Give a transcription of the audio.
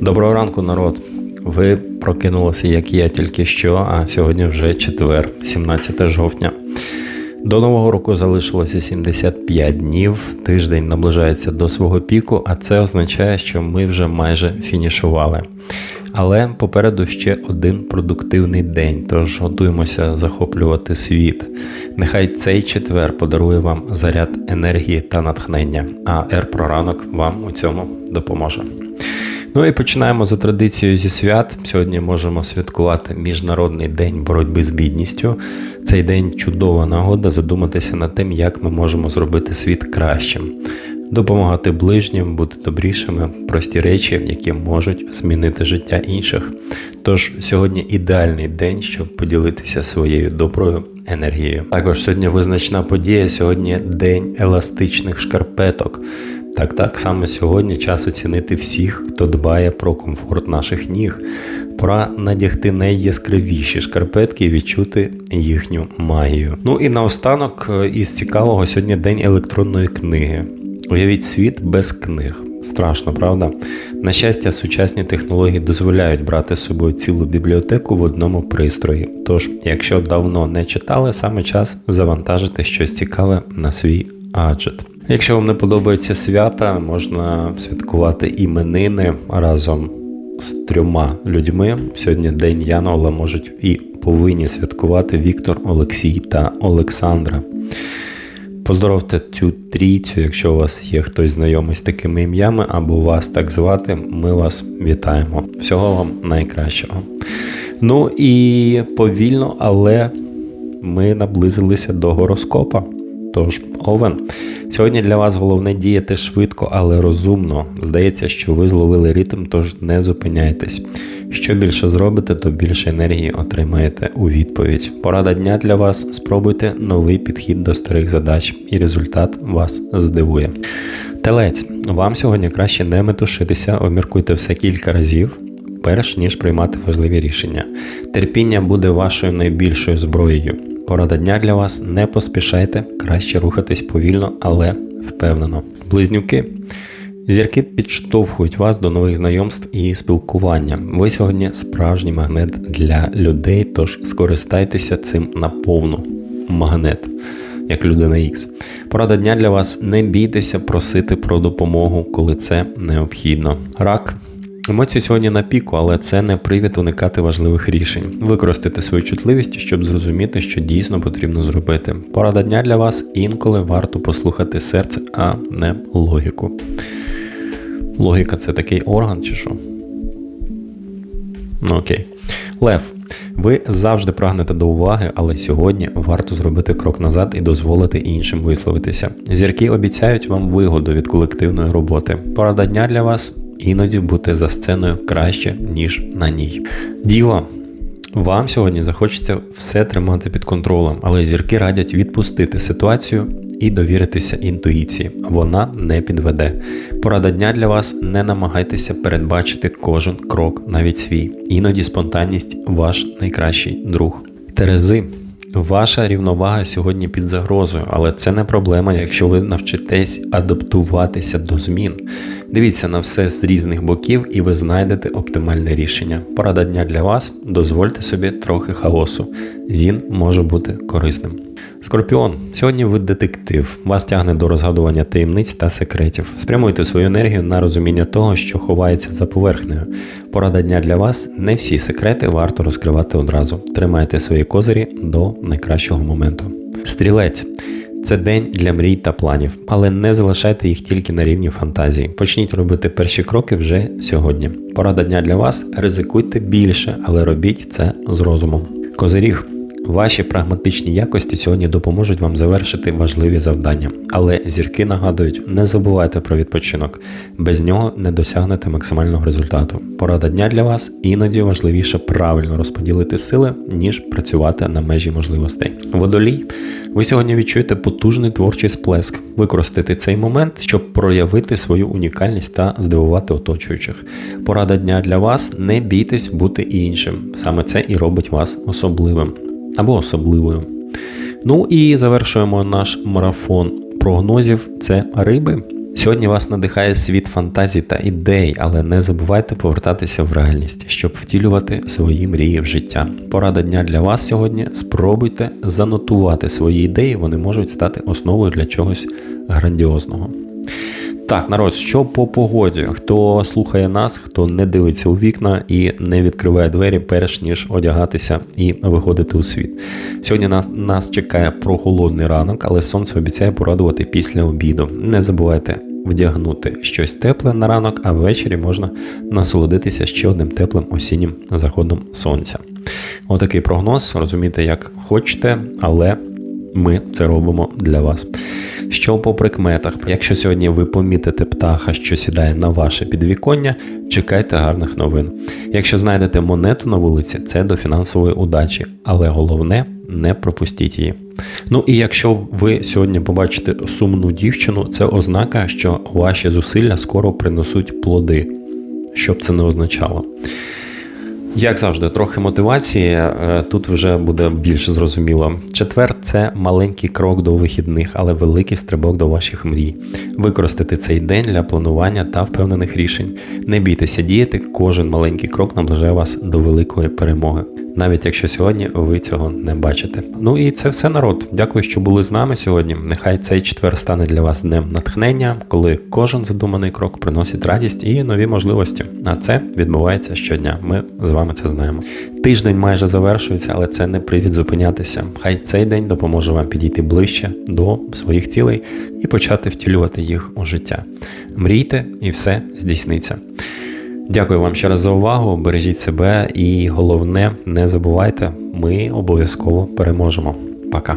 Доброго ранку, народ. Ви прокинулися, як я тільки що, а сьогодні вже четвер, 17 жовтня. До нового року залишилося 75 днів. Тиждень наближається до свого піку, а це означає, що ми вже майже фінішували. Але попереду ще один продуктивний день, тож готуємося захоплювати світ. Нехай цей четвер подарує вам заряд енергії та натхнення, а Р проранок вам у цьому допоможе. Ну і починаємо за традицією зі свят. Сьогодні можемо святкувати Міжнародний день боротьби з бідністю. Цей день чудова нагода задуматися над тим, як ми можемо зробити світ кращим, допомагати ближнім, бути добрішими, прості речі, які можуть змінити життя інших. Тож сьогодні ідеальний день, щоб поділитися своєю доброю енергією. Також сьогодні визначна подія. Сьогодні день еластичних шкарпеток. Так, так саме сьогодні час оцінити всіх, хто дбає про комфорт наших ніг. Пора надягти найяскравіші шкарпетки і відчути їхню магію. Ну і наостанок е, із цікавого сьогодні день електронної книги. Уявіть світ без книг. Страшно, правда? На щастя, сучасні технології дозволяють брати з собою цілу бібліотеку в одному пристрої. Тож, якщо давно не читали, саме час завантажити щось цікаве на свій аджет. Якщо вам не подобаються свята, можна святкувати іменини разом з трьома людьми. Сьогодні День Янола можуть і повинні святкувати Віктор, Олексій та Олександра. Поздоровте цю трійцю, якщо у вас є хтось знайомий з такими ім'ями, або вас так звати, ми вас вітаємо. Всього вам найкращого. Ну і повільно, але ми наблизилися до гороскопа. Тож, Овен, сьогодні для вас головне діяти швидко, але розумно. Здається, що ви зловили ритм, тож не зупиняйтесь. Що більше зробите, то більше енергії отримаєте у відповідь. Порада дня для вас: спробуйте новий підхід до старих задач, і результат вас здивує. Телець, вам сьогодні краще не метушитися, обміркуйте все кілька разів. Перш ніж приймати важливі рішення. Терпіння буде вашою найбільшою зброєю. Порада дня для вас не поспішайте, краще рухатись повільно, але впевнено. Близнюки. Зірки підштовхують вас до нових знайомств і спілкування. Ви сьогодні справжній магнет для людей, тож скористайтеся цим наповну. Магнет, як людина X. Порада дня для вас: не бійтеся просити про допомогу, коли це необхідно. Рак. Емоції сьогодні на піку, але це не привід уникати важливих рішень. Використайте свою чутливість, щоб зрозуміти, що дійсно потрібно зробити. Порада дня для вас інколи варто послухати серце, а не логіку. Логіка це такий орган чи що? Ну окей. Лев. Ви завжди прагнете до уваги, але сьогодні варто зробити крок назад і дозволити іншим висловитися. Зірки обіцяють вам вигоду від колективної роботи. Порада дня для вас іноді бути за сценою краще, ніж на ній. Діва. Вам сьогодні захочеться все тримати під контролем, але зірки радять відпустити ситуацію і довіритися інтуїції. Вона не підведе. Порада дня для вас не намагайтеся передбачити кожен крок, навіть свій. Іноді спонтанність ваш найкращий друг. Терези. Ваша рівновага сьогодні під загрозою, але це не проблема, якщо ви навчитесь адаптуватися до змін. Дивіться на все з різних боків і ви знайдете оптимальне рішення. Порада дня для вас дозвольте собі трохи хаосу. Він може бути корисним. Скорпіон, сьогодні ви детектив. Вас тягне до розгадування таємниць та секретів. Спрямуйте свою енергію на розуміння того, що ховається за поверхнею. Порада дня для вас: не всі секрети варто розкривати одразу. Тримайте свої козирі до найкращого моменту. Стрілець. Це день для мрій та планів, але не залишайте їх тільки на рівні фантазії. Почніть робити перші кроки вже сьогодні. Порада дня для вас: ризикуйте більше, але робіть це з розумом. Козиріг. Ваші прагматичні якості сьогодні допоможуть вам завершити важливі завдання, але зірки нагадують, не забувайте про відпочинок. Без нього не досягнете максимального результату. Порада дня для вас іноді важливіше правильно розподілити сили, ніж працювати на межі можливостей. Водолій, ви сьогодні відчуєте потужний творчий сплеск. Використайте цей момент, щоб проявити свою унікальність та здивувати оточуючих. Порада дня для вас не бійтесь бути іншим. Саме це і робить вас особливим або особливою. Ну і завершуємо наш марафон прогнозів. Це риби. Сьогодні вас надихає світ фантазій та ідей, але не забувайте повертатися в реальність, щоб втілювати свої мрії в життя. Порада дня для вас сьогодні: спробуйте занотувати свої ідеї, вони можуть стати основою для чогось грандіозного. Так, народ, що по погоді? Хто слухає нас, хто не дивиться у вікна і не відкриває двері, перш ніж одягатися і виходити у світ. Сьогодні нас, нас чекає прохолодний ранок, але сонце обіцяє порадувати після обіду. Не забувайте вдягнути щось тепле на ранок, а ввечері можна насолодитися ще одним теплим осіннім заходом сонця. Отакий прогноз, розумієте, як хочете, але ми це робимо для вас. Що по прикметах, якщо сьогодні ви помітите птаха, що сідає на ваше підвіконня, чекайте гарних новин. Якщо знайдете монету на вулиці, це до фінансової удачі, але головне не пропустіть її. Ну і якщо ви сьогодні побачите сумну дівчину, це ознака, що ваші зусилля скоро принесуть плоди, що б це не означало. Як завжди, трохи мотивації. е, Тут вже буде більш зрозуміло. Четвер це маленький крок до вихідних, але великий стрибок до ваших мрій. Використати цей день для планування та впевнених рішень. Не бійтеся діяти, кожен маленький крок наближає вас до великої перемоги. Навіть якщо сьогодні ви цього не бачите. Ну і це все народ. Дякую, що були з нами сьогодні. Нехай цей четвер стане для вас днем натхнення, коли кожен задуманий крок приносить радість і нові можливості. А це відбувається щодня. Ми з вами це знаємо. Тиждень майже завершується, але це не привід зупинятися. Хай цей день допоможе вам підійти ближче до своїх цілей і почати втілювати їх у життя. Мрійте, і все здійсниться. Дякую вам ще раз за увагу. Бережіть себе і головне, не забувайте, ми обов'язково переможемо. Пока.